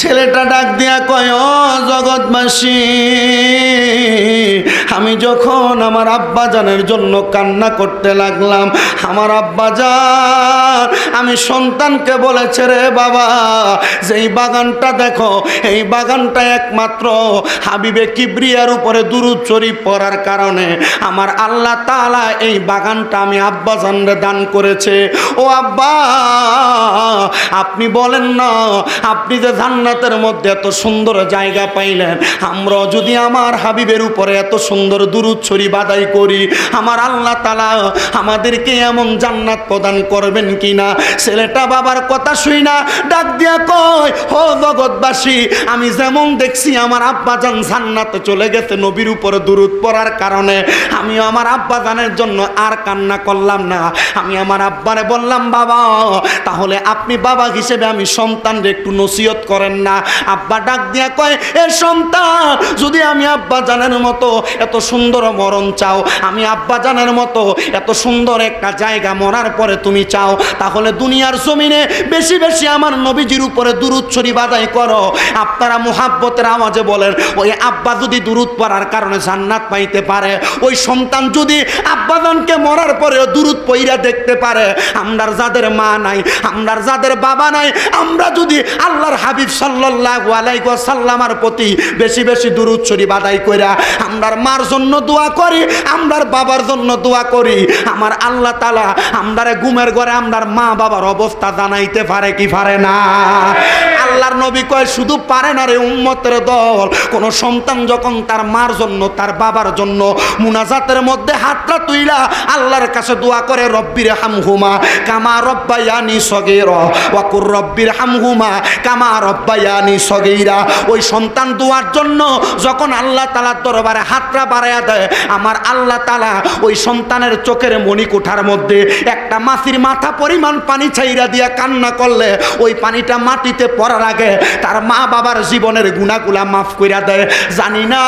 ছেলেটা ডাক দিয়া কয় জগৎবাসী, আমি যখন আমার আব্বাজানের জন্য কান্না করতে লাগলাম, আমার আব্বাজান, আমি সন্তানকে বলেছে, রে বাবা যে এই বাগানটা দেখো, এই বাগানটা একমাত্র হাবিবে কিবরিয়ার উপরে দুরুদ শরীফ পড়ার কারণে আমার আল্লাহ তাআলা এই বাগানটা আমি আব্বাজানরে দান করেছে। ও আব্বা, আপনি বলেন না, আপনি যে জান্নাতের মধ্যে এত সুন্দর জায়গা পাইলেন, আমরা যদি আমার হাবিবের উপরে এত সুন্দর দুরুদ শরীফ আদায় করি, আমার আল্লাহ তালা আমাদেরকে এমন জান্নাত প্রদান করবেন কিনা? ছেলেটা বাবার কথা শুই না, ডাক দিয়া কয় হো জগৎবাসী, আমি যেমন দেখছি আমার আব্বা জান জান্নাতে চলে গেছে নবীর উপরে দুরুদ পড়ার কারণে আমি আমার আব্বা জানের জন্য আর কান্না করলাম না। আমি আমার আব্বারে বললাম, বাবা, তাহলে আপনি বাবা হিসেবে আমি সন্তানরে একটু নসিহত করেন না। আব্বা ডাক দিয়া কয়, এ সন্তান, যদি আমি আব্বা জানের মতো এত সুন্দর মরণ চাও, আমি আব্বা জানের মতো এত সুন্দর একটা জায়গা মরার পরে তুমি চাও, তাহলে দুনিয়ার জমিনে বেশি বেশি আমার নবীজির উপরে শরীফ আদায় করো। আপনারা মুহাব্বতের আওয়াজে বলেন, ওই আব্বা যদি দুরুদ পড়ার কারণে জান্নাত পাইতে পারে, ওই সন্তান যদি আব্বাজানকে মরার পরেও দুরুদ পইরা দেখতে পারে, আমরার যাদের মা নাই, আমরার যাদের বাবা নাই, আমরা যদি আল্লাহর হাবিব সাল্লাল্লাহু আলাইহি ওয়াসাল্লামার প্রতি বেশি বেশি শরীফ আদায় কইরা, আমরার মার জন্য দোয়া করি, আমরার বাবার জন্য দোয়া করি, আমার আল্লাহ তাআলা আমরারে ঘুমের ঘরে আমরার মা বাবার অবস্থা জানাইতে পারে কি পারে না? আল্লাহর নবী কয়, শুধু পারে না রে উম্মতের দল। কোন সন্তান যখন তার মার জন্য, তার বাবার জন্য মুনাজাতের মধ্যে হাতটা তুইলা, আল্লাহর কাছে দোয়া করে, রব্বির হামহুমা কামা রব্বায়ানি সগের ওয়াকুর রব্বির হামহুমা কামা রব্বায়ানি সগেইরা ওই সন্তান দোয়ার জন্য যখন আল্লাহ তালার দরবারে হাতটা বাড়াইয়া দেয়, আমার আল্লাহ তালা ওই সন্তানের চোখের মণিকুঠার মধ্যে একটা মাছির মাথা পরিমাণ পানি ছাইরা দিয়া কান্না করলে, ওই পানিটা মাটিতে পড়ার আগে তার মা বাবার জীবনের গুণাগুলা মাফ কইরা দেয়। জানি না,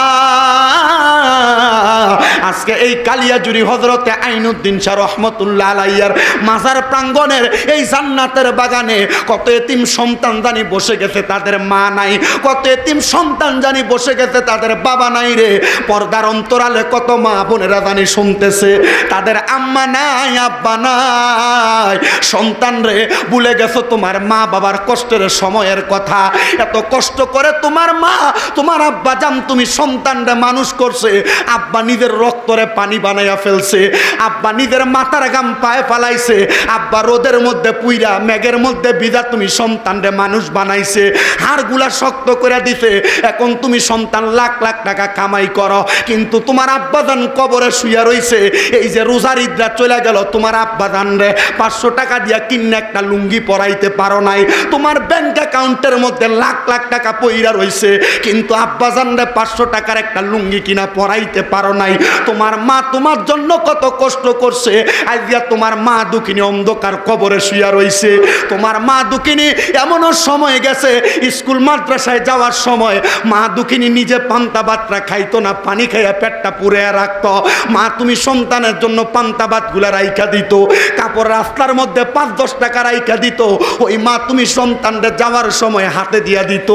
আজকে এই কালিয়াজুরি হজরতে আইনুদ্দিন শাহ রহমতুল্লাহ আলাইয়ার মাজার প্রাঙ্গণের এই জান্নাতের বাগানে কত এতিম সন্তান জানি বসে গেছে তাদের মা নাই। কত এতিম সন্তান জানি বসে গেছে, তাদের বাবা নাই রে। পর্দার অন্তরালে কত মা বোনেরা জানি শুনতেছে। তাদের আম্মা নাই, আব্বা নাই। সন্তান রে, ভুলে গেছো তোমার মা বাবার কষ্টের সময়ের কথা। এত কষ্ট করে তোমার মা, তোমার আব্বা জান তুমি সন্তানরে মানুষ করছে। আব্বা নিজের রক্তরে পানি বানাইয়া ফেলছে। আব্বা নিজের মাথার গাম পায়ে ফালাইছে। আব্বা রোদের মধ্যে পুইরা, মেঘের মধ্যে বিদা তুমি সন্তানরে মানুষ বানাইছে। হাড়গুলা শক্ত করে দিছে। এখন তুমি সন্তান লাখ লাখ টাকা কামাই করো, কিন্তু তোমার আব্বাদান কবরে শুয়া রইছে। এই যে রোজার ঈদরা চলে গেল, তোমার আব্বাদান রে, পাঁচশো টাকা দিয়া কিনে একটা লুঙ্গি পরাইতে পারো নাই। তোমার ব্যাংক অ্যাকাউন্টের মধ্যে লাখ লাখ টাকা পইরা রইছে, কিন্তু আব্বাজান রে পাঁচশো টাকার একটা লুঙ্গি কিনা পরাইতে পারো নাই। তোমার মা তোমার জন্য কত কষ্ট করছে আজকে তোমার মা দুঃখিনী অন্ধকার কবরে শুয়া রইছে। তোমার মা দুঃখিনী এমনও সময় গেছে স্কুল মাদ্রাসায় যাওয়ার সময় মা দুঃখিনী নিজে পান্তা ভাতটা খাইতো না, পানি খাইয়া পেটটা পুড়ে রাখতো। মা, তুমি সন্তানের জন্য পান্তা ভাতগুলা রাইখা দিত, কাপড় রাস্তার মধ্যে পাঁচ দশ টাকা রাইখা দিত। ওই মা তুমি সন্তানদের যাওয়ার সময় হাতে দিয়া দিত।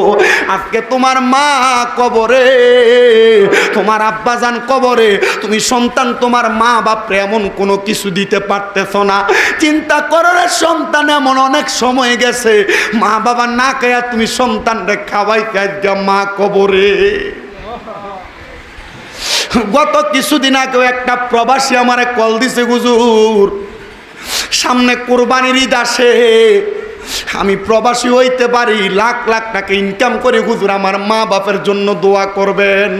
আজকে তোমার মা কবরে, তোমার আব্বাজান কবরে, তুমি সন্তান তোমার মা বাপরে এমন কোনো কিছু দিতে পারতেছ না। চিন্তা করো রে সন্তান, এমন অনেক সময় গেছে। মা বাবা না খাইয়া তুমি সন্তানরে খাওয়াই খাই মা কবরে। গত কিছুদিন আগেও একটা প্রবাসী আমারে কল দিছে গুজুর সামনে কোরবানির ঈদ আসে, আমি প্রবাসী হইতে পারি, লাখ লাখ টাকা ইনকাম করে হুজুর আমার মা বাপের জন্য দোয়া করবেন।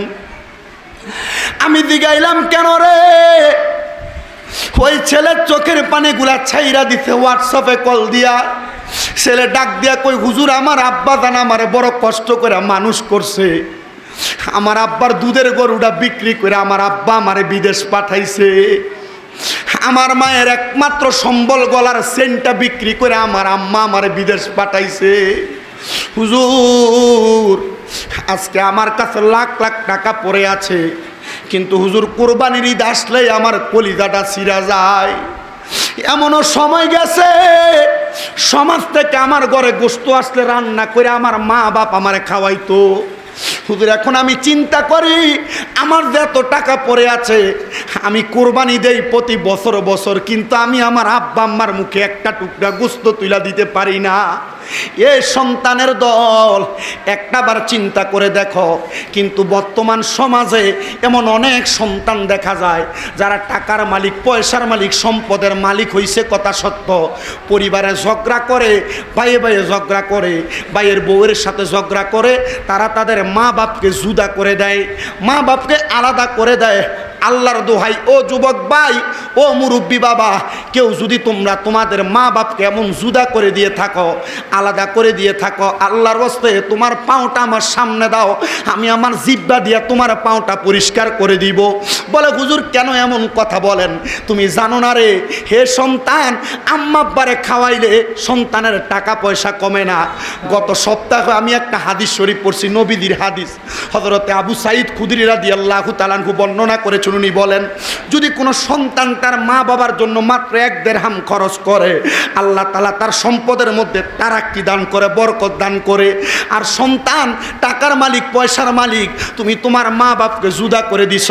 আমি দিগাইলাম কেন রে? ওই ছেলের চোখের পানিগুলা ছাইরা দিতে হোয়াটসঅ্যাপে কল দিয়া। ছেলে ডাক দিয়া কই, হুজুর, আমার আব্বা জান আমারে বড় কষ্ট করে মানুষ করছে। আমার আব্বার দুধের গরুটা বিক্রি করে আমার আব্বা আমারে বিদেশ পাঠাইছে। আমার মায়ের একমাত্র সম্বল গলার সেন্টটা বিক্রি করে আমার আম্মা আমারে বিদেশ পাঠাইছে। হুজুর, আজকে আমার কাছে লাখ লাখ টাকা পড়ে আছে, কিন্তু হুজুর, কোরবানির ঈদ আসলেই আমার কলিজাটা ছিঁড়া যায়। এমনও সময় গেছে সমাজ থেকে আমার ঘরে গোস্ত আসলে রান্না করে আমার মা বাপ আমারে খাওয়াইতো। হুজুর, এখন আমি চিন্তা করি, আমার যে এত টাকা পড়ে আছে আমি কোরবানি দেই প্রতি বছর বছর, কিন্তু আমি আমার আব্বা আম্মার মুখে একটা টুকরা গুস্ত তুলা দিতে পারি না। এ সন্তানের দল, একটাবার চিন্তা করে দেখো, কিন্তু বর্তমান সমাজে এমন অনেক সন্তান দেখা যায়, যারা টাকার মালিক, পয়সার মালিক, সম্পদের মালিক হইছে কথা সত্য। পরিবারে ঝগড়া করে, ভাইয়ে ভাইয়ে ঝগড়া করে বাইয়ের বউয়ের সাথে ঝগড়া করে, তারা তাদের মা বাপকে জুদা করে দেয় মা বাপকে আলাদা করে দেয়। আল্লাহর দোহাই, ও যুবক ভাই, ও মুরব্বী বাবা, কেউ যদি তোমরা তোমাদের মা বাপকে এমন জুদা করে দিয়ে থাকো, আলাদা করে দিয়ে থাকো, আল্লাহর বস্তে তোমার পাওটা আমার সামনে দাও, আমি আমার জিব্বা দিয়ে তোমার পাওটা পরিষ্কার করে দিব। বলে, হুজুর, কেন এমন কথা বলেন? তুমি জানো না রে, হে সন্তান আম্মাব্বারে খাওয়াইলে সন্তানের টাকা পয়সা কমে না। গত সপ্তাহে আমি একটা হাদিস শরীফ পড়ছি, নবীদির হাদিস। হজরতে আবু সাইদ খুদরি রাদি আল্লাহ তালানহু বর্ণনা করেছেন উনি বলেন, যদি কোনো সন্তান তার মা বাবার জন্য মাত্র এক দেড়হাম খরচ করে, আল্লাহ তালা তার সম্পদের মধ্যে তারাক্কি দান করে, বরকত দান করে, আর সন্তান টাকার মালিক, পয়সার মালিক, তুমি তোমার মা বাপকে জুদা করে দিছ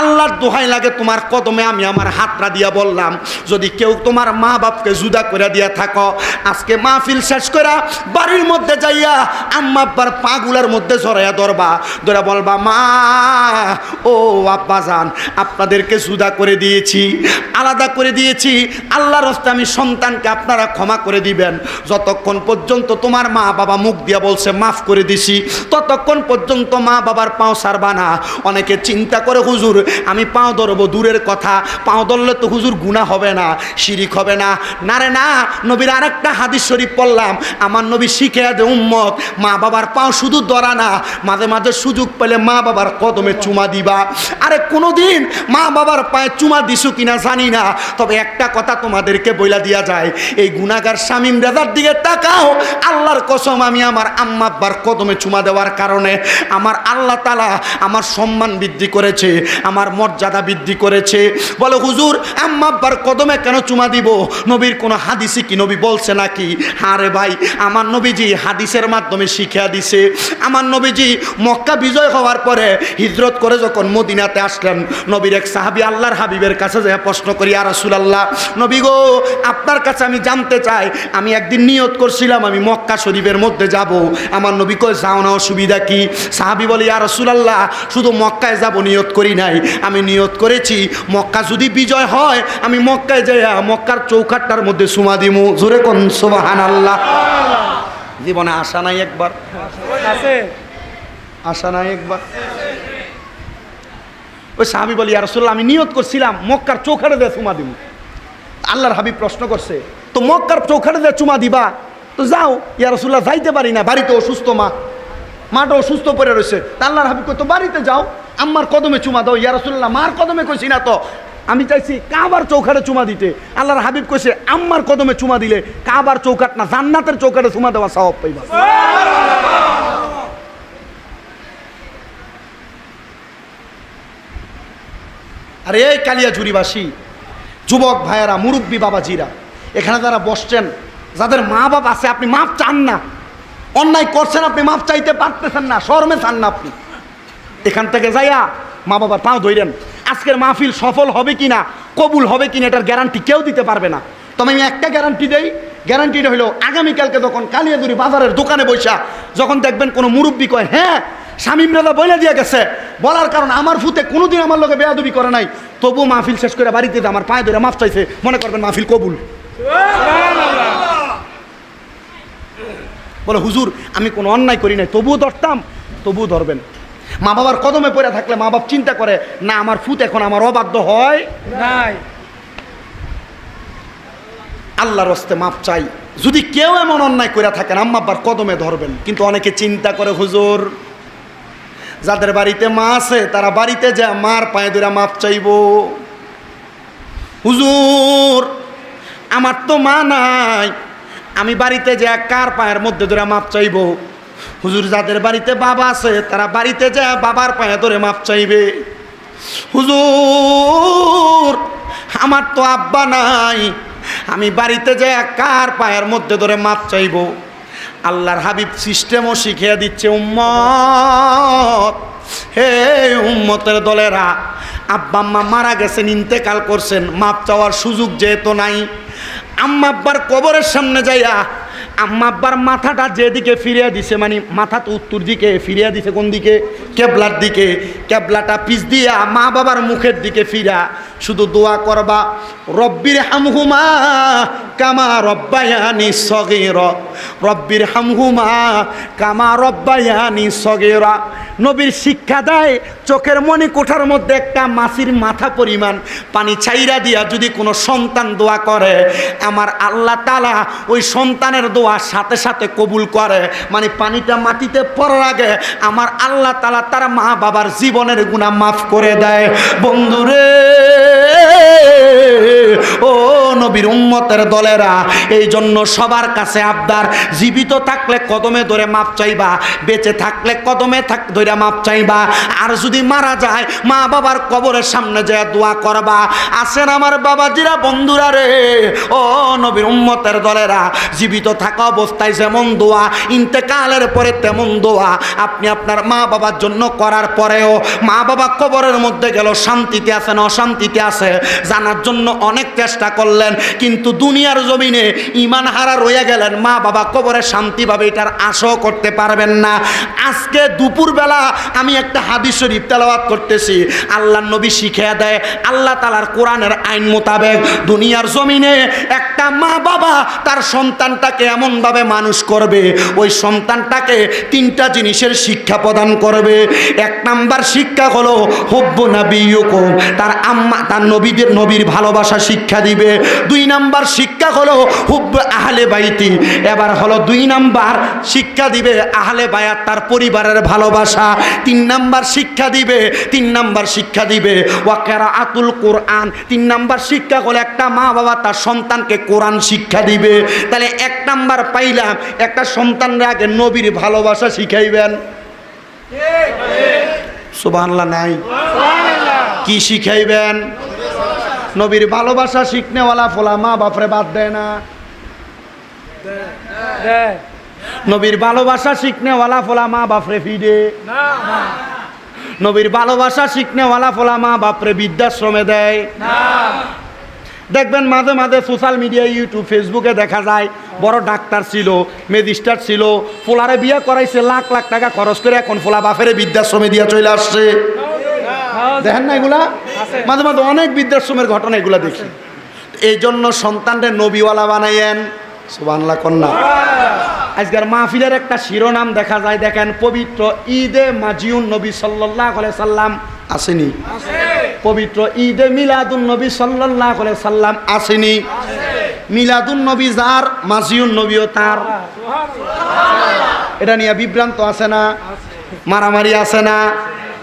আল্লাহর দোহাই লাগে তোমার কদমে আমি আমার হাতটা দিয়া বললাম, যদি কেউ তোমার মা বাপকে জুদা করে দিয়া থাকো, আজকে মাহফিল শেষ করে বাড়ির মধ্যে যাইয়া আম্মা আব্বার পাগুলার মধ্যে জড়াইয়া ধরবা, ধরে বলবা, মা, ও আব্বা যান আপনাদেরকে জুদা করে দিয়েছি, আলাদা করে দিয়েছি। আল্লাহর হস্তে আমি সন্তানকে আপনারা ক্ষমা করে দিবেন। যতক্ষণ পর্যন্ত তোমার মা বাবা মুখ দিয়া বলছে, মাফ করে দিছি, ততক্ষণ পর্যন্ত মা বাবার পাও সারবা না। অনেকে চিন্তা করে, হুজুর, আমি পাও ধরবো, দূরের কথা। পাও ধরলে তো হুজুর গুণা হবে না, শিরিক হবে না। না রে, না, নবীর আরেকটা হাদিস শরীফ পড়লাম। আমার নবী শিখে দে, উম্মত, মা বাবার পাও শুধু ধরা না, মাঝে মাঝে সুযোগ পেলে মা বাবার কদমে চুমা দিবা। আরে কোনোদিন মা বাবার পায়ে চুমা দিছু কিনা জানি না। তবে একটা কথা তোমাদেরকে বইলা দিয়া যায়, এই গুণাগার স্বামীম রেজার দিকে তাকাও, আল্লাহর কসম আমি আমার আম্মা আব্বার কদমে চুমা দেওয়ার কারণে আমার আল্লাহ তালা আমার সম্মান বৃদ্ধি করেছে, আমার মর্যাদা বৃদ্ধি করেছে। বলে, হুজুর, আম্মা আব্বার কদমে কেন চুমা দিব? নবীর কোনো হাদিসই কি নবী বলছে নাকি? আরে ভাই, আমার নবীজি হাদিসের মাধ্যমে শিক্ষা দিছে। আমার নবীজি মক্কা বিজয় হওয়ার পরে হিজরত করে যখন মদিনাতে আসলেন নবীর এক সাহাবি আল্লাহর হাবিবের কাছে যে প্রশ্ন করি আর রাসূলুল্লাহ নবী গো আপনার কাছে আমি জানতে চাই আমি একদিন নিয়ত করছিলাম আমি মক্কা শরীফের মধ্যে যাব। আমার নবী কয় যাও না অসুবিধা কি? সাহাবি বলি আর রাসূলুল্লাহ শুধু মক্কায় যাব নিয়ত করি নাই। আমি নিয়ত করেছি মক্কা যদি বিজয় হয় আমি মক্কায় যাই মক্কার চৌকাটটার মধ্যে সুমা দিমু। জোরে কোন সুবাহান আল্লাহ জীবনে আশা নাই একবার। আছে। আশা নাই একবার। ওই সাহাবি বলি আর রসুল্লাহ আমি নিয়ত করছিলাম, মক্কার চৌখাটে দিয়ে চুমা দিব। আল্লাহর হাবিব প্রশ্ন করছে, তো মক্কার চৌখাটে দিয়ে চুমা দিবা? তো যাও, ইয়া রসুল্লাহ যাইতে পারি না, বাড়িতে অসুস্থ মা, মাটা অসুস্থ পড়ে রয়েছে। আল্লাহর হাবিব কই তো বাড়িতে যাও, আম্মার কদমে চুমা দাও। ইয়া রসুল্লাহ মার কদমে কইছি না তো, আমি চাইছি কাবার চৌকাটে চুমা দিতে। আল্লাহর হাবিব কইছে, আম্মার কদমে চুমা দিলে কাবার চৌকাট না, জান্নাতের চৌকাটে চুমা দেওয়া সওয়াব পাইবা। আর এই কালিয়াঝুরিবাসী, যুবক ভাইয়েরা, মুরব্বী বাবাজিরা, এখানে যারা বসছেন, যাদের মা বাপ আছে, আপনি মাপ চান না। অন্যায় করছেন, আপনি মাপ চাইতে পারতেছেন না, শর্মে চান না আপনি। এখান থেকে যাইয়া মা বাবার পাও ধরেন আজকের মাহফিল সফল হবে কি না কবুল হবে কি না এটার গ্যারান্টি কেউ দিতে পারবে না। তবে আমি একটা গ্যারান্টি দেই গ্যারান্টিটা হলো আগামীকালকে যখন কালিয়াদুরি বাজারের দোকানে বৈশা যখন দেখবেন কোনো মুরব্বী কয় হ্যাঁ স্বামীম রাজা বলে দিয়ে গেছে। বলার কারণ, আমার ফুতে কোনোদিন আমার লোকে বেয়াদবি করে নাই। তবু মাহফিল শেষ করে বাড়িতে আমার পায়ে ধরে মাফ চাইছে। মনে করবেন মাহফিল কবুল। বলে, হুজুর, আমি কোনো অন্যায় করি নাই, তবুও ধরতাম, তবুও ধরবেন। মা বাবার কদমে পড়ে থাকলে মা বাপ চিন্তা করে, না, আমার ফুত এখন আমার অবাধ্য হয় নাই। আল্লাহর হস্তে মাপ চাই। যদি কেউ এমন অন্যায় করে থাকেন, আম্মা আব্বার কদমে ধরবেন। কিন্তু অনেকে চিন্তা করে, হুজুর যাদের বাড়িতে মা আছে, তারা বাড়িতে যা মার পায়ে ধরে মাপ চাইব। হুজুর, আমার তো মা নাই, আমি বাড়িতে যা কার পায়ের মধ্যে ধরে মাপ চাইব? হুজুর, যাদের বাড়িতে বাবা আছে, তারা বাড়িতে যা বাবার পায়ে ধরে মাপ চাইবে। হুজুর, আমার তো আব্বা নাই, আমি বাড়িতে যে কার পায়ের মধ্যে ধরে মাপ চাইব? আল্লাহর হাবিব সিস্টেমও শিখিয়ে দিচ্ছে, উম্মত, হে উম্মতের দলেরা, আব্বা আম্মা মারা গেছেন, ইন্তেকাল করছেন, মাপ চাওয়ার সুযোগ যেহেতু নাই, আম্মা আব্বার কবরের সামনে যাইয়া, আম্মা আব্বার মাথাটা যেদিকে ফিরিয়ে দিছে মানে মাথা তো উত্তর দিকে ফিরিয়ে দিছে, কোন দিকে? কেবলার দিকে, কেবলাটা পিস দিয়া মা বাবার মুখের দিকে ফিরা। শুধু দোয়া করবা, রব্বির হামহুমা কামা রব্বায়ানি সগের, রব্বির হামহুমা কামা রব্বায়ানি সগেরা। নবীর শিক্ষা দেয়, চোখের মনি কোঠার মধ্যে একটা মাছির মাথা পরিমাণ। পানি ছাইরা দিয়া যদি কোনো সন্তান দোয়া করে, আমার আল্লাহ তালা ওই সন্তানের দোয়া সাথে সাথে কবুল করে। মানে পানিটা মাটিতে পড়ার আগে আমার আল্লাহ তালা তার মা বাবার জীবনের গুণা মাফ করে দেয়। বন্ধুরে ও নবীর উম্মতের দলেরা এই জন্য সবার কাছে আবদার, জীবিত থাকলে কদমে ধরে মাপ চাইবা, বেঁচে থাকলে কদমে থাক ধরে মাপ চাইবা, আর যদি মারা যায় মা বাবার কবরের সামনে যায় দোয়া করবা। আসেন আমার বাবাজিরা, বন্ধুরা রে, ও নবীর উম্মতের দলেরা, জীবিত থাকা অবস্থায় যেমন দোয়া, ইন্তেকালের পরে তেমন দোয়া, আপনি আপনার মা বাবার জন্য করার পরেও মা বাবা কবরের মধ্যে গেল, শান্তিতে আছে না অশান্তিতে আছে, জানার জন্য অনেক চেষ্টা করলেন, কিন্তু দুনিয়ার জমিনে ইমান হারা রয়ে গেলেন। মা বাবা কবরে শান্তিভাবে এটার আশাও করতে পারবেন না। আজকে দুপুরবেলা আমি একটা হাদিস শরীফ তেলাওয়াত করতেছি। আল্লাহ নবী শিখিয়ে দেয়, আল্লাহ তালার কোরআনের আইন মোতাবেক দুনিয়ার জমিনে একটা মা বাবা তার সন্তানটাকে এমনভাবে মানুষ করবে, ওই সন্তানটাকে তিনটা জিনিসের শিক্ষা প্রদান করবে। এক নাম্বার শিক্ষা হলো হব্য নাবিয়ুকুম তার আম্মা, তার নবীদের, নবীর ভালোবাসা শিক্ষা দিবে। দুই নাম্বার শিক্ষা হলো হুব্ব আহলে বাইতি। এবার হলো দুই নাম্বার শিক্ষা দিবে আহলে বায়াত তার পরিবারের ভালোবাসা। তিন নাম্বার শিক্ষা দিবে তিন নাম্বার শিক্ষা দিবে। ওয়াকেরা আতুল কোরআন তিন নাম্বার শিক্ষা হলো একটা মা বাবা তার সন্তানকে কোরআন শিক্ষা দিবে। তাহলে এক নাম্বার পাইলাম একটা সন্তানরা আগে নবীর ভালোবাসা শিখাইবেন। সুবহানাল্লাহ নাই? কি শিখাইবেন? নবীর ভালোবাসা শিখনেওয়ালা ফোলা মা বাপরে বাদ দেয় না। নবীর ভালোবাসা শিখনেওয়ালা ফোলা মা বাপরে ফিরে। নবীর ভালোবাসা শিখনেওয়ালা ফোলা মা বাপরে বৃদ্ধাশ্রমে দেয়। দেখবেন মাঝে মাঝে সোশ্যাল মিডিয়া ইউটিউব ফেসবুকে দেখা যায়, বড় ডাক্তার ছিল ম্যাজিস্ট্রেট ছিল, ফোলারে বিয়ে করাইছে, লাখ লাখ টাকা খরচ করে এখন ফোলা বাপেরে বৃদ্ধাশ্রমে দিয়ে চলে আসছে। দেখেন না এগুলা? মাঝে মাঝে অনেক বৃদ্ধাশ্রমের ঘটনা এগুলা দেখি। এই জন্য সন্তানদের নবীওয়ালা বানাইয়েন। সুবানলা কন্যা। আজকের মাহফিলের একটা শিরোনাম দেখা যায় দেখেন পবিত্র ঈদে মাজিউন নবী সাল্লাহ সাল্লাম আসেনি। পবিত্র ঈদে মিলাদুন নবী সাল্লাহ সাল্লাম আসেনি। মিলাদুন নবী যার মাজিউন নবীও তার। এটা নিয়ে বিভ্রান্ত আছে না? মারামারি আছে না?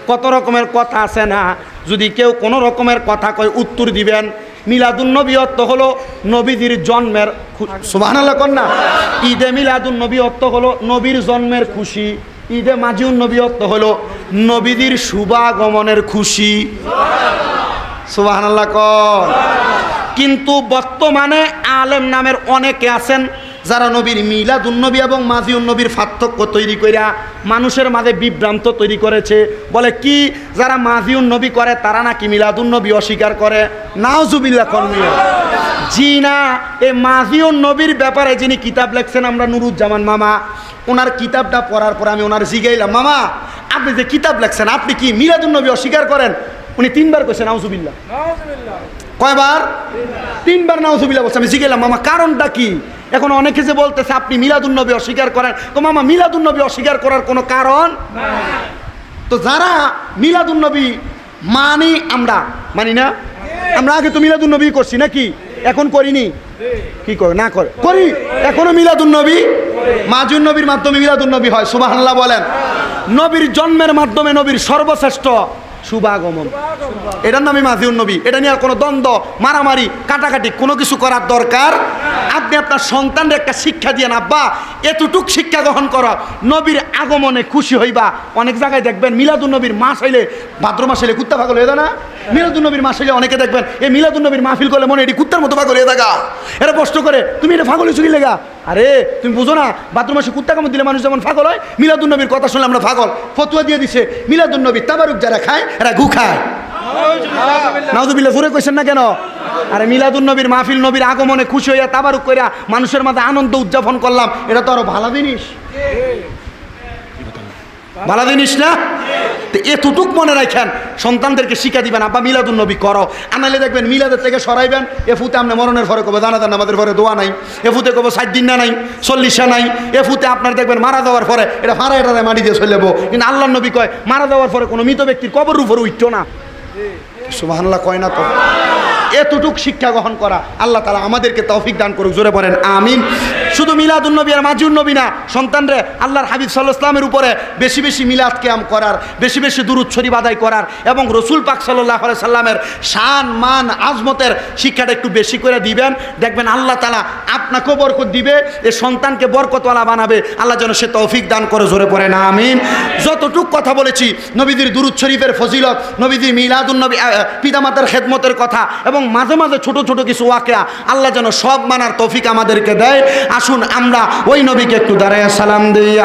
কত রকমের কথা আছে না? যদি কেউ কোনো রকমের কথা কয়, উত্তর দিবেন। মিলাদুন নবী অর্থ হলো নবীজির জন্মের সুবাহ না। ঈদে মিলাদুন নবী অর্থ হলো নবীর জন্মের খুশি। ঈদে মাজিউন নবী অর্থ হলো নবীদের শুভাগমনের খুশি। সুবাহ কিন্তু বর্তমানে আলেম নামের অনেকে আছেন যারা নবীর মিলাদুন্নবী এবং মাজিউন্নবীর পার্থক্য তৈরি কইরা মানুষের মাঝে বিভ্রান্ত তৈরি করেছে বলে কি যারা মাজিউন্নবী করে তারা নাকি মিলাদুন্নবী অস্বীকার করে? নাওজুবিল্লা কর্মীয়। জি না এ মাজিউন নবীর ব্যাপারে যিনি কিতাব লেখছেন আমরা নুরুজ্জামান মামা ওনার কিতাবটা পড়ার পর আমি ওনার জিগাইলাম মামা আপনি যে কিতাব লেখছেন আপনি কি মিলাদুন্নবী অস্বীকার করেন? উনি তিনবার কইছেন নাউজুবিল্লা কয়বার? তিনবার নাউজুবিল্লা বলছে আমি জিগাইলাম মামা কারণটা কি? এখন অনেকে যে বলতেছে, আপনি মিলাদুন্নবী অস্বীকার করেন। তো মামা মিলাদুন্নবী অস্বীকার করার কোনো কারণ? তো যারা মিলাদুন্নবী মানি আমরা, মানি না? আমরা আগে তো মিলাদুন্নবী করছি নাকি? এখন করিনি? কি করে? না করে। করি। এখনও মিলাদুন্নবী মাজুন নবীর মাধ্যমে মিলাদুন্নবী হয় সুবাহান্লাহ বলেন। নবীর জন্মের মাধ্যমে নবীর সর্বশ্রেষ্ঠ শুভাগমন। এটার নামই মাঝিউর নবী। এটা নিয়ে আর কোনো দ্বন্দ্ব, মারামারি, কাটাকাটি কোনো কিছু করার দরকার আপনি আপনার সন্তানদের একটা শিক্ষা দিয়ে আব্বা, এতটুক শিক্ষা গ্রহণ কর। নবীর আগমনে খুশি হইবা। অনেক জায়গায় দেখবেন মিলাদুল নবীর মাস হইলে, ভাদ্র মাস হইলে কুত্তা ভাগল হয়ে না? মিলাদুল নবীর মাসে অনেকে দেখবেন, এই মিলাদুল নবীর মাহফিল করলে মনে এটি কুত্তার মতো পাগল হয়ে থাকা। এরা কষ্ট করে, তুমি এটা ফাগলে চুরি লেগা? আরে, তুমি বুঝো না বাথরুম সে কুত্তা কামড় দিলে মানুষ যেমন ফাগল হয় মিলাদুল নবীর কথা শুনলে আমরা পাগল ফতুয়া দিয়ে দিছে মিলাদুল নবী তাবারুক যারা খায়, এরা ঘু খায়। নাউজুবিল্লাহ, জোরে কইছেন না কেন? আরে মিলাদুন নবীর মাহফিল নবীর আগমনে খুশি হইয়া তাবারুক কইরা মানুষের মাঝে আনন্দ উদযাপন করলাম, এটা তো আরও ভালো জিনিস। ভালো জিনিস না? তো এতটুক মনে রাখেন, সন্তানদেরকে শিখা দিবেন, আব্বা মিলাদুল নবী করো। আনালে দেখবেন মিলাদের থেকে সরাইবেন, এ ফুতে আপনি মরণের ঘরে কবে, দানা আমাদের ঘরে দোয়া নাই। এ ফুতে কবে, ষাট দিন না নাই, চল্লিশা নাই। এ ফুতে আপনার দেখবেন মারা দেওয়ার পরে, এটা ফাড়া এটা মাটি দিয়ে চলে যাব কিন্তু আল্লাহ নবী কয়, মারা দেওয়ার পরে কোনো মৃত ব্যক্তির কবর উপরে উঠতো না। সুবাহ কয় না তো? এতটুক শিক্ষা গ্রহণ করা আল্লাহ তালা আমাদেরকে তৌফিক দান করুক জোরে বলেন আমিন। শুধু মিলাদুল নবী আর মাজিউল নবী না সন্তানরে আল্লাহর হাবিব সাল্লাহ ইসলামের উপরে বেশি বেশি মিলাদ কেয়াম করার বেশি বেশি শরীফ আদায় করার এবং রসুল পাক সাল্লাহ সাল্লামের শান মান আজমতের শিক্ষাটা একটু বেশি করে দিবেন। দেখবেন আল্লাহ তালা আপনাকেও বরকত দিবে এ সন্তানকে বরকতওয়ালা বানাবে। আল্লাহ যেন সে তৌফিক দান করে জোরে পড়ে না আমিন। যতটুক কথা বলেছি নবীদের দুরুদ শরীফের ফজিলত নবীদের মিলাদুল নবী আহ, পিতামাতার খেদমতের কথা এবং মাঝে মাঝে ছোট ছোট কিছু ওয়াকেয়া আল্লাহ যেন সব মানার তফিক আমাদেরকে দেয়। আসুন আমরা ওই নবীকে একটু দাঁড়ায় সালাম দিই